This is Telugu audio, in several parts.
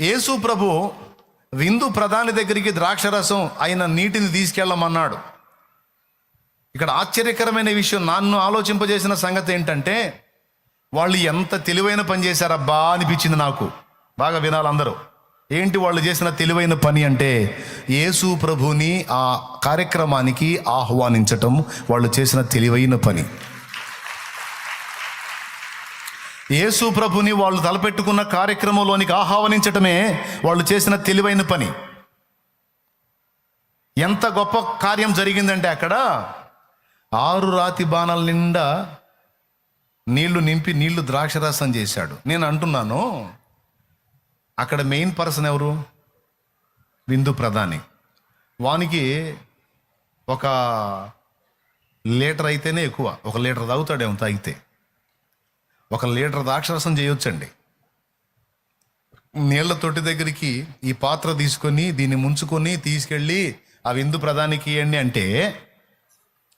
యేసు ప్రభు విందు ప్రధాని దగ్గరికి ద్రాక్షరసం అయిన నీటిని తీసుకెళ్ళమన్నాడు. ఇక్కడ ఆశ్చర్యకరమైన విషయం నన్ను ఆలోచింపజేసిన సంగతి ఏంటంటే వాళ్ళు ఎంత తెలివైన పని చేశారబ్బా అనిపించింది నాకు. బాగా వినాలి అందరూ. ఏంటి వాళ్ళు చేసిన తెలివైన పని అంటే యేసు ప్రభుని ఆ కార్యక్రమానికి ఆహ్వానించటం వాళ్ళు చేసిన తెలివైన పని. యేసు ప్రభుని వాళ్ళు తలపెట్టుకున్న కార్యక్రమంలోనికి ఆహ్వానించటమే వాళ్ళు చేసిన తెలివైన పని. ఎంత గొప్ప కార్యం జరిగిందంటే అక్కడ ఆరు రాతి బాణాల నిండా నీళ్ళు నింపి నీళ్ళు ద్రాక్షరసం చేశాడు. నేను అంటున్నాను అక్కడ మెయిన్ పర్సన్ ఎవరు? విందు ప్రధాని. వానికి ఒక లీటర్ అయితేనే ఎక్కువ ఒక లీటర్ తాగుతాడేమో తాగితే. ఒక లీటర్ ద్రాక్షరసం చేయొచ్చండి. నీళ్ళ తొట్టి దగ్గరికి ఈ పాత్ర తీసుకొని దీన్ని ముంచుకొని తీసుకెళ్ళి ఆ విందు ప్రధానికి ఇవ్వండి అంటే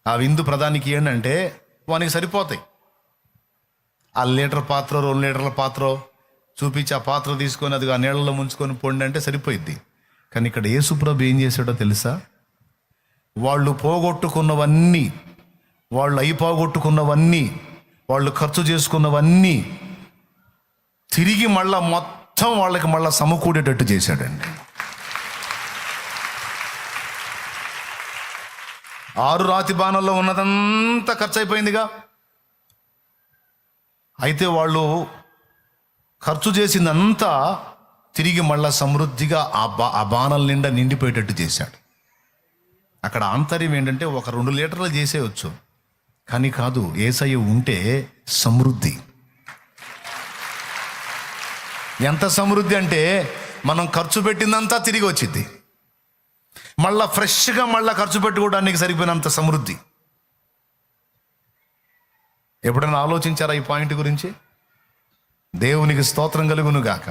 ఆ విందు ప్రధానికి ఇవ్వండి అంటే వానికి సరిపోతాయి. ఆ లీటర్ పాత్ర రెండు లీటర్ల పాత్ర చూపించి ఆ పాత్ర తీసుకొని అది ఆ నీళ్ళలో ముంచుకొని పొండి అంటే సరిపోయిద్ది. కానీ ఇక్కడ యేసుప్రభు ఏం చేశాడో తెలుసా? వాళ్ళు పోగొట్టుకున్నవన్నీ వాళ్ళు అయిపోగొట్టుకున్నవన్నీ వాళ్ళు ఖర్చు చేసుకున్నవన్నీ తిరిగి మళ్ళా మొత్తం వాళ్ళకి మళ్ళా సమకూడేటట్టు చేశాడండి. ఆరు రాతి బాణంలో ఉన్నదంతా ఖర్చు అయిపోయిందిగా అయితే వాళ్ళు ఖర్చు చేసిందంతా తిరిగి మళ్ళా సమృద్ధిగా ఆ బా ఆ బాణల నిండా నిండిపోయేటట్టు చేశాడు. అక్కడ ఆంతర్యం ఏంటంటే ఒక రెండు లీటర్లు చేసేయచ్చు. కానీ కాదు ఏసయ్య ఉంటే సమృద్ధి. ఎంత సమృద్ధి అంటే మనం ఖర్చు పెట్టిందంతా తిరిగి వచ్చింది మళ్ళా ఫ్రెష్గా మళ్ళా ఖర్చు పెట్టుకోవడానికి సరిపోయినంత సమృద్ధి. ఎప్పుడైనా ఆలోచించారా ఈ పాయింట్ గురించి? దేవునికి స్తోత్రం కలుగును గాక